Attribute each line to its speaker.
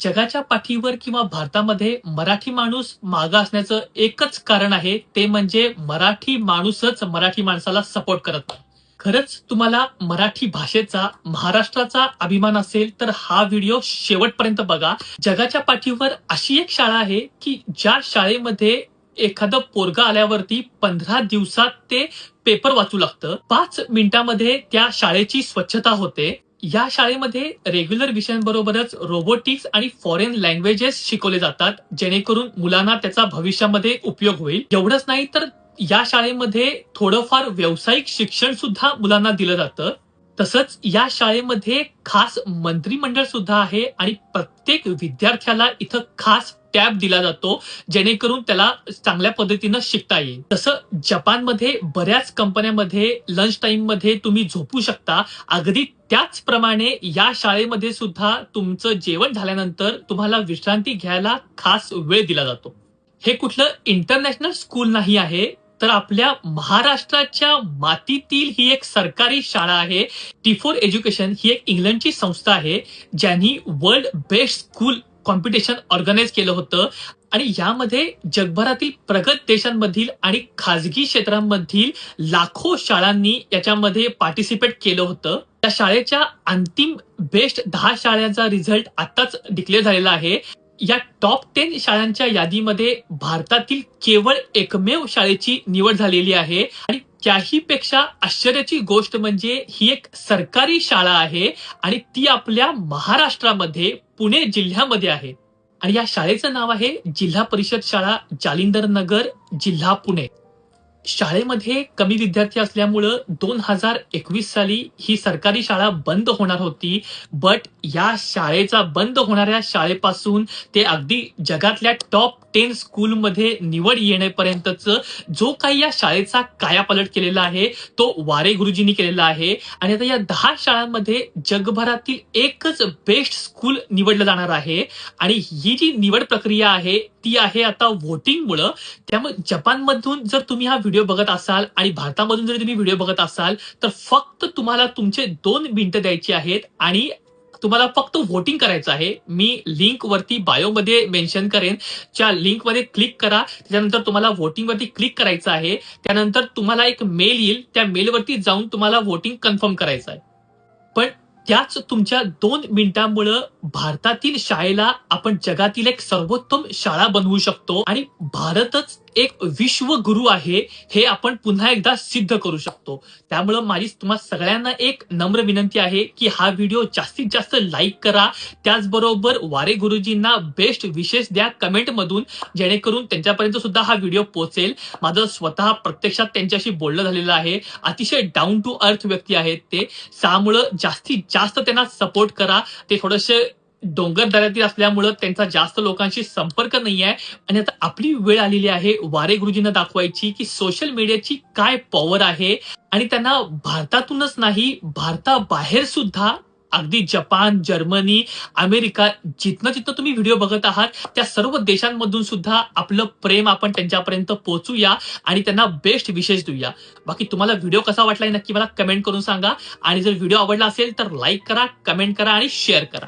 Speaker 1: जगाच्या पाठीवर किंवा भारतामध्ये मराठी माणूस मागा असण्याचं एकच कारण आहे ते म्हणजे मराठी माणूसच मराठी माणसाला सपोर्ट करत नाही. खरंच तुम्हाला मराठी भाषेचा महाराष्ट्राचा अभिमान असेल तर हा व्हिडिओ शेवटपर्यंत बघा. जगाच्या पाठीवर अशी एक शाळा आहे की ज्या शाळेमध्ये एखादं पोरगा आल्यावरती पंधरा दिवसात ते पेपर वाचू लागतं. पाच मिनिटांमध्ये त्या शाळेची स्वच्छता होते. या शाळेमध्ये रेग्युलर विषयांबरोबरच रोबोटिक्स आणि फॉरेन लँग्वेजेस शिकवले जातात जेणेकरून मुलांना त्याचा भविष्यामध्ये उपयोग होईल. एवढंच नाही तर या शाळेमध्ये थोडंफार व्यावसायिक शिक्षण सुद्धा मुलांना दिलं जातं. तसंच या शाळेमध्ये खास मंत्रिमंडळ सुद्धा आहे आणि प्रत्येक विद्यार्थ्याला इथं खास टॅब दिला जातो जेणेकरून त्याला चांगल्या पद्धतीनं शिकता येईल. तसं जपानमध्ये बऱ्याच कंपन्यामध्ये लंच टाइममध्ये तुम्ही झोपू शकता. अगदी त्याचप्रमाणे या शाळेमध्ये सुद्धा तुमचं जेवण झाल्यानंतर तुम्हाला विश्रांती घ्यायला खास वेळ दिला जातो. हे कुठलं इंटरनॅशनल स्कूल नाही आहे. तर आपल्या महाराष्ट्राच्या मातीतील ही एक सरकारी शाळा आहे. टी फोर एज्युकेशन ही एक इंग्लंडची संस्था आहे ज्यांनी world best school competition organise केलं होतं. आणि यामध्ये जगभरातील प्रगत देशांमधील आणि खाजगी क्षेत्रांमधील लाखो शाळांनी याच्यामध्ये पार्टिसिपेट केलं होतं. त्या शाळेच्या अंतिम बेस्ट दहा शाळांचा रिझल्ट आताच डिक्लेअर झालेला आहे. या टॉप टेन शाळांच्या यादीमध्ये भारतातील केवळ एकमेव शाळेची निवड झालेली आहे आणि त्याही पेक्षा आश्चर्याची गोष्ट म्हणजे ही एक सरकारी शाळा आहे आणि ती आपल्या महाराष्ट्रामध्ये पुणे जिल्ह्यामध्ये आहे. आणि या शाळेचं नाव आहे जिल्हा परिषद शाळा जालिंदर नगर जिल्हा पुणे. शाळेमध्ये कमी विद्यार्थी असल्यामुळं दोन हजार एकवीस साली ही सरकारी शाळा बंद होणार होती. बट या शाळेचा बंद होणाऱ्या शाळेपासून ते अगदी जगातल्या टॉप टेन स्कूलमध्ये निवड येण्यापर्यंतच जो काही या शाळेचा कायापालट केलेला आहे तो वारे गुरुजींनी केलेला आहे. आणि आता या दहा शाळांमध्ये जगभरातील एकच बेस्ट स्कूल निवडलं जाणार आहे. आणि ही जी निवड प्रक्रिया आहे ती आहे आता व्होटिंगमुळं त्यामुळे जपानमधून जर तुम्ही हा व्हिडिओ बघत असाल आणि भारतामधून जर तुम्ही व्हिडिओ बघत असाल तर फक्त तुम्हाला तुमचे दोन मिनिटं द्यायची आहेत आणि तुम्हाला फक्त व्होटिंग करायचं आहे. मी लिंक वरती बायोमध्ये मेन्शन करेन. ज्या लिंकमध्ये क्लिक करा त्याच्यानंतर तुम्हाला व्होटिंग वरती क्लिक करायचं आहे. त्यानंतर तुम्हाला एक मेल येईल. त्या मेलवरती जाऊन तुम्हाला व्होटिंग कन्फर्म करायचं आहे. पण त्याच तुमच्या दोन मिनिटांमुळं भारतातील शाळेला आपण जगातील एक सर्वोत्तम शाळा बनवू शकतो आणि भारतच एक विश्वगुरु आहे हे आपण पुन्हा एकदा सिद्ध करू शकतो. त्यामुळं माझी तुम्हाला सगळ्यांना एक नम्र विनंती आहे की हा व्हिडिओ जास्तीत जास्त लाईक करा. त्याचबरोबर वारे गुरुजींना बेस्ट विशेष द्या कमेंट मधून जेणेकरून त्यांच्यापर्यंत सुद्धा हा व्हिडिओ पोहोचेल. माझं स्वतः प्रत्यक्षात त्यांच्याशी बोलणं झालेलं आहे. अतिशय डाऊन टू अर्थ व्यक्ती आहेत ते. त्यामुळं जास्तीत जास्त त्यांना सपोर्ट करा. ते थोडेसे डोंगर दऱ्यातील असल्यामुळं त्यांचा जास्त लोकांशी संपर्क नाही आहे आणि आता आपली वेळ आलेली आहे वारे गुरुजींना दाखवायची की सोशल मीडियाची काय पॉवर आहे. आणि त्यांना भारतातूनच नाही भारताबाहेर सुद्धा अगदी जपान जर्मनी अमेरिका जिथनं जिथनं तुम्ही व्हिडिओ बघत आहात त्या सर्व देशांमधून सुद्धा आपलं प्रेम आपण त्यांच्यापर्यंत पोहोचूया आणि त्यांना बेस्ट विशेष देऊया. बाकी तुम्हाला व्हिडिओ कसा वाटला नक्की मला कमेंट करून सांगा. आणि जर व्हिडिओ आवडला असेल तर लाईक करा कमेंट करा आणि शेअर करा.